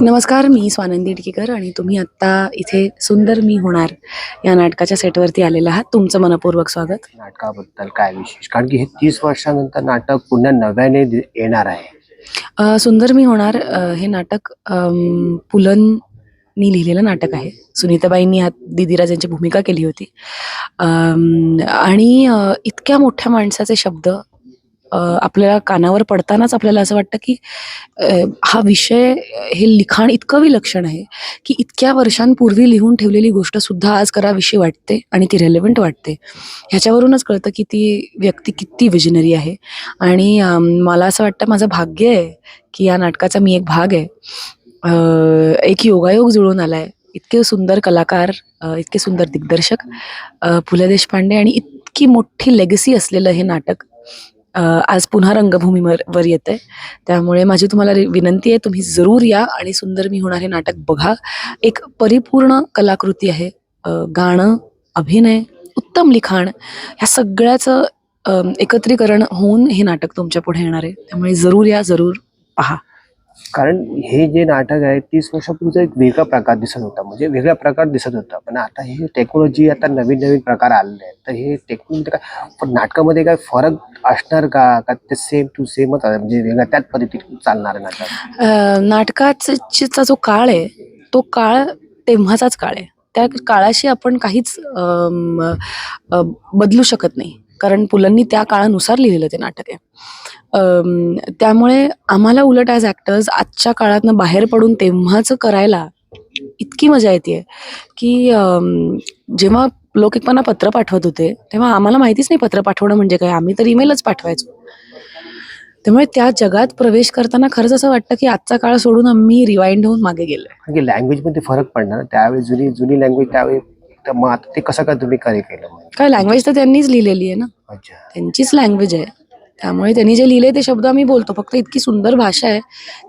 नमस्कार मी स्वानंदी टिकेकर आणि तुम्ही आत्ता इथे सुंदर मी होणार या नाटकाच्या सेटवरती आलेला आहात. तुमचं मनपूर्वक स्वागत. नाटकाबद्दल काय विशेष? कारण की हे तीस वर्षानंतर नाटक पुन्हा नव्याने येणार आहे. सुंदर मी होणार हे नाटक पुलंनी लिहिलेलं नाटक आहे. सुनीताबाईंनी ह्यात दिदीराज यांची भूमिका केली होती. आणि इतक्या मोठ्या माणसाचे शब्द आपल्याला कानावर पडतानाच आपल्याला असं वाटतं की हा विषय हे लिखाण इतकं विलक्षण आहे की इतक्या वर्षांपूर्वी लिहून ठेवलेली गोष्ट सुद्धा आज कराविषयी वाटते आणि ती रेलेवंट वाटते. ह्याच्यावरूनच कळतं की ती व्यक्ती किती विजनरी आहे. आणि मला असं वाटतं माझं भाग्य आहे की या नाटकाचा मी एक भाग आहे. एक योगायोग जुळून आला आहे इतके सुंदर कलाकार इतके सुंदर दिग्दर्शक पु ल देशपांडे आणि इतकी मोठी लेगसी असलेलं हे नाटक आज पुन्हा रंगभूमीवर वर येते त्यामुळे माझी तुम्हाला विनंती आहे तुम्ही जरूर या आणि सुंदर मी होणार हे नाटक बघा. एक परिपूर्ण कलाकृती आहे गाणं अभिनय उत्तम लिखाण ह्या सगळ्याचं एकत्रीकरण होऊन हे नाटक तुमच्यापुढे येणार आहे. त्यामुळे जरूर या जरूर पहा. कारण हे जे नाटक आहे तीस वर्षापूर्वीचा एक वेगळा प्रकार दिसत होता. म्हणजे वेगळा प्रकार दिसत होता. पण आता हे टेक्नॉलॉजी आता नवीन नवीन प्रकार आलेले आहेत. तर हे टेक्नॉलॉजी काय पण नाटकामध्ये काय फरक असणार का? का ते सेम टू सेमच म्हणजे वेगळ्या त्याच पद्धतीने चालणार आहे नाटक? नाटकाचा जो काळ आहे तो काळ तेव्हाचाच काळ आहे. त्या काळाशी आपण काहीच बदलू शकत नाही. कारण पुलंनी त्या काळानुसार लिहिलेलं ते नाटक आहे. त्यामुळे आम्हाला उलट ॲज ॲक्टर्स आजच्या काळातनं बाहेर पडून तेव्हाच करायला इतकी मजा येते की जेव्हा लोक एकपणा पत्र पाठवत होते तेव्हा आम्हाला माहितीच नाही पत्र पाठवणं म्हणजे काय. आम्ही तर ईमेलच पाठवायचो. त्यामुळे त्या जगात प्रवेश करताना खरंच असं वाटतं की आजचा काळ सोडून आम्ही रिवाइंड होऊन मागे गेलोय. लँग्वेजमध्ये लँग्वेजमध्ये फरक पडणार. त्यावेळी जुनी जुनी लँग्वेज त्यावेळी तर मग आता ते कसं काय तुम्ही कार्य केलं मग? काय लँग्वेज तर त्यांनीच लिहिलेली आहे ना. अच्छा. त्यांचीच लँग्वेज आहे. त्यामुळे त्यांनी जे लिहिले ते शब्द आम्ही बोलतो. फक्त इतकी सुंदर भाषा आहे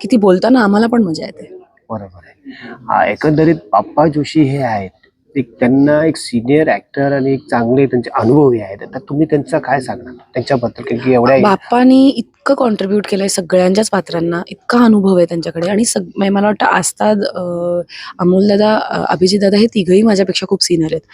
की ती बोलताना आम्हाला पण मजा येते. बरोबर आहे. हा एकंदरीत बाप्पा जोशी हे आहेत. एक त्यांना एक सिनियर ऍक्टर आणि एक चांगले त्यांचे अनुभवी आहेत. तर तुम्ही त्यांचा काय सांगणार? त्यांच्याबद्दल कारण की एवढ्या बाप्पानी इतकं कॉन्ट्रीब्यूट केलंय सगळ्यांच्याच पात्रांना. इतका अनुभव आहे त्यांच्याकडे. आणि सग म्हणजे मला वाटतं आस्ताद अमोलदादा अभिजितदादा हे तिघही माझ्यापेक्षा खूप सिनियर आहेत.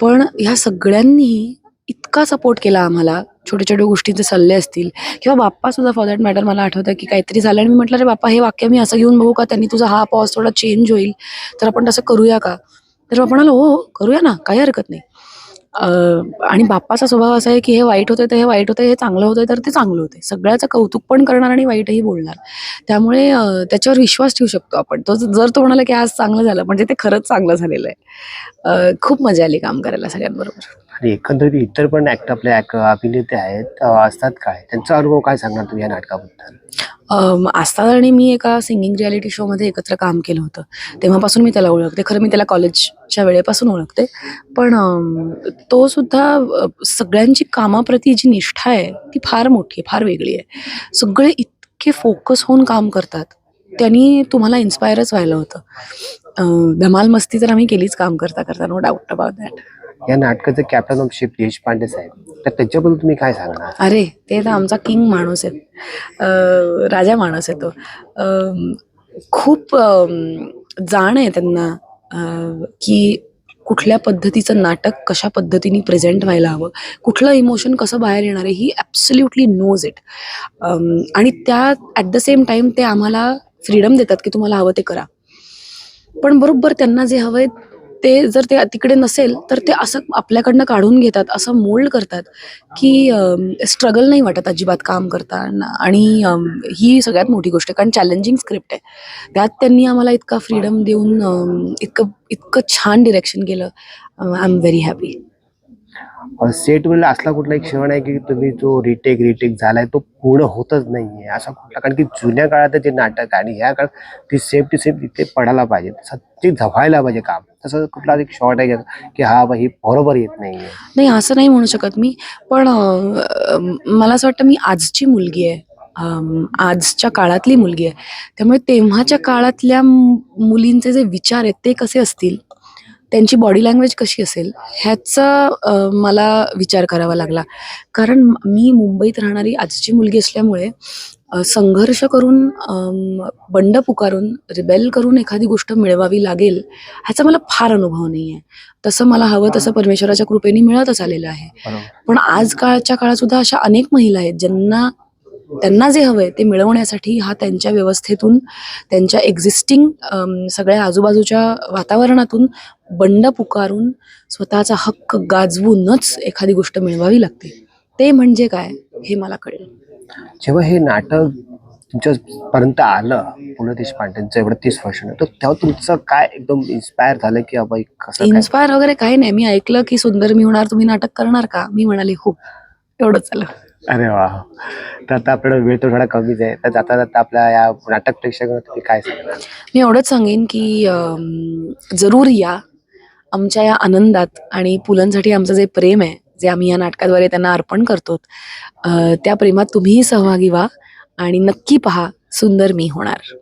पण ह्या सगळ्यांनी इतका सपोर्ट केला आम्हाला. छोट्या छोट्या गोष्टींचे सल्ले असतील. किंवा बाप्पा सुद्धा फॉर दॅट मॅटर मला आठवतं की काहीतरी झालं आणि मी म्हटलं रे बाप्पा हे वाक्य मी असं घेऊन बघू का? त्यांनी तुझा हा पॉज थोडा चेंज होईल. तर आपण तसं करूया का? तर आपण म्हणालो हो, हो करूया ना काही हरकत नाही. आणि बाप्पाचा स्वभाव असा आहे की हे वाईट होतंय तर हे वाईट होतंय हे चांगलं होतंय तर ते चांगलं होते सगळ्याचं कौतुक पण करणार आणि वाईटही बोलणार. त्यामुळे त्याच्यावर विश्वास ठेवू शकतो आपण. तो जर तो म्हणाला की आज चांगलं झालं म्हणजे ते खरंच चांगलं झालेलं आहे. खूप मजा आली काम करायला सगळ्यांबरोबर. आणि एकंदरीत इतर पण ऍक्टर आपले अभिनेते आहेत असतात काय? त्यांचा अनुभव काय सांगणार तुम्ही या नाटकाबद्दल? आस्था आणि मी एका सिंगिंग रियालिटी शोमध्ये एकत्र काम केलं होतं. तेव्हापासून मी त्याला ओळखते. खरं मी त्याला कॉलेजच्या वेळेपासून ओळखते. पण तो सुद्धा सगळ्यांची कामाप्रती जी निष्ठा आहे ती फार मोठी आहे फार वेगळी आहे. सगळे इतके फोकस होऊन काम करतात. त्यांनी तुम्हाला इन्स्पायरच व्हायला होतं. धमाल मस्ती तर आम्ही केलीच काम करता करता नो डाऊट अबाउट दॅट या नाटकाचे captain of ship Deshpande saheb. तर त्याच्याबद्दल तुम्ही काय सांगणार? अरे ते तर आमचा किंग माणूस आहे. अं, राजा माणूस आहे तो. अं, खूप अं, जाण आहे त्यांना अं, की कुठल्या पद्धतीचं नाटक कशा पद्धतीने प्रेझेंट व्हायला हवं कुठलं इमोशन कसं बाहेर येणार आहे ही ॲब्सल्युटली नोज इट आणि त्या ॲट द सेम टाइम ते आम्हाला फ्रीडम देतात की तुम्हाला हवं ते करा. पण बरोबर त्यांना जे हवंय ते जर ते तिकडे नसेल तर ते असं आपल्याकडनं काढून घेतात असं मोल्ड करतात की स्ट्रगल नाही वाटत अजिबात काम करताना. आणि ही सगळ्यात मोठी गोष्ट आहे कारण चॅलेंजिंग स्क्रिप्ट आहे. त्यात त्यांनी आम्हाला इतका फ्रीडम देऊन इतकं इतकं छान डिरेक्शन केलं. आय एम व्हेरी हॅपी सेटवर असला कुठला एक क्षण आहे की तुम्ही जो रिटेक रिटेक झालाय तो पूर्ण होतच नाहीये. असा कुठला कारण की जुन्या काळात जे नाटक आणि ह्या काळात ती सेफ टू सेफ तिथे पडायला पाहिजे. सच्ची झवायला पाहिजे काम. तसं कुठला एक शॉर्ट आहे की हा बा बरोबर येत नाहीये. नाही असं नाही म्हणू शकत मी. पण मला असं वाटतं मी आजची मुलगी आहे. आजच्या काळातली मुलगी आहे. त्यामुळे तेव्हाच्या काळातल्या मुलींचे जे विचार आहेत ते कसे असतील? त्यांची बॉडी लँग्वेज कशी असेल ह्याचा मला विचार करावा लागला. कारण म- मुंबईत राहणारी आजची मुलगी असल्यामुळे संघर्ष करून बंड पुकारून रिबेल करून एखादी गोष्ट मिळवावी लागेल ह्याचा मला फार अनुभव नाही आहे तसं मला हवं तसं परमेश्वराच्या कृपेने मिळतच आलेलं आहे. पण आज काळच्या काळात सुद्धा अशा अनेक महिला आहेत ज्यांना त्यांना जे हवंय ते मिळवण्यासाठी हा त्यांच्या व्यवस्थेतून त्यांच्या एक्झिस्टिंग सगळ्या आजूबाजूच्या वातावरणातून बंड पुकारून स्वतःचा हक्क गाजवूनच एखादी गोष्ट मिळवावी लागते. ते म्हणजे काय हे मला कळलं. जेव्हा हे नाटक तुमच्यापर्यंत आलं पु ल देशपांडेंचं एवढं तीस वर्ष तर तेव्हा तुमचं काय एकदम इन्स्पायर झालं की बाबा कसं इन्स्पायर वगैरे काही नाही. मी ऐकलं की सुंदर मी होणार तुम्ही नाटक करणार का? मी म्हणाले हो. एवढंच झालं. अरे वा. तर आता आपल्याला वेळ तर थोडा कमीच आहे. तर जाता जाता आपल्या या नाटक प्रेक्षकांना तुम्ही काय सांगणार मी एवढंच सांगेन की अम, जरूर या. आमच्या या आनंदात आणि पुलांसाठी आमचं जे प्रेम आहे जे आम्ही या नाटकाद्वारे त्यांना अर्पण करतो अ, त्या प्रेमात तुम्हीही सहभागी व्हा आणि नक्की पहा सुंदर मी होणार.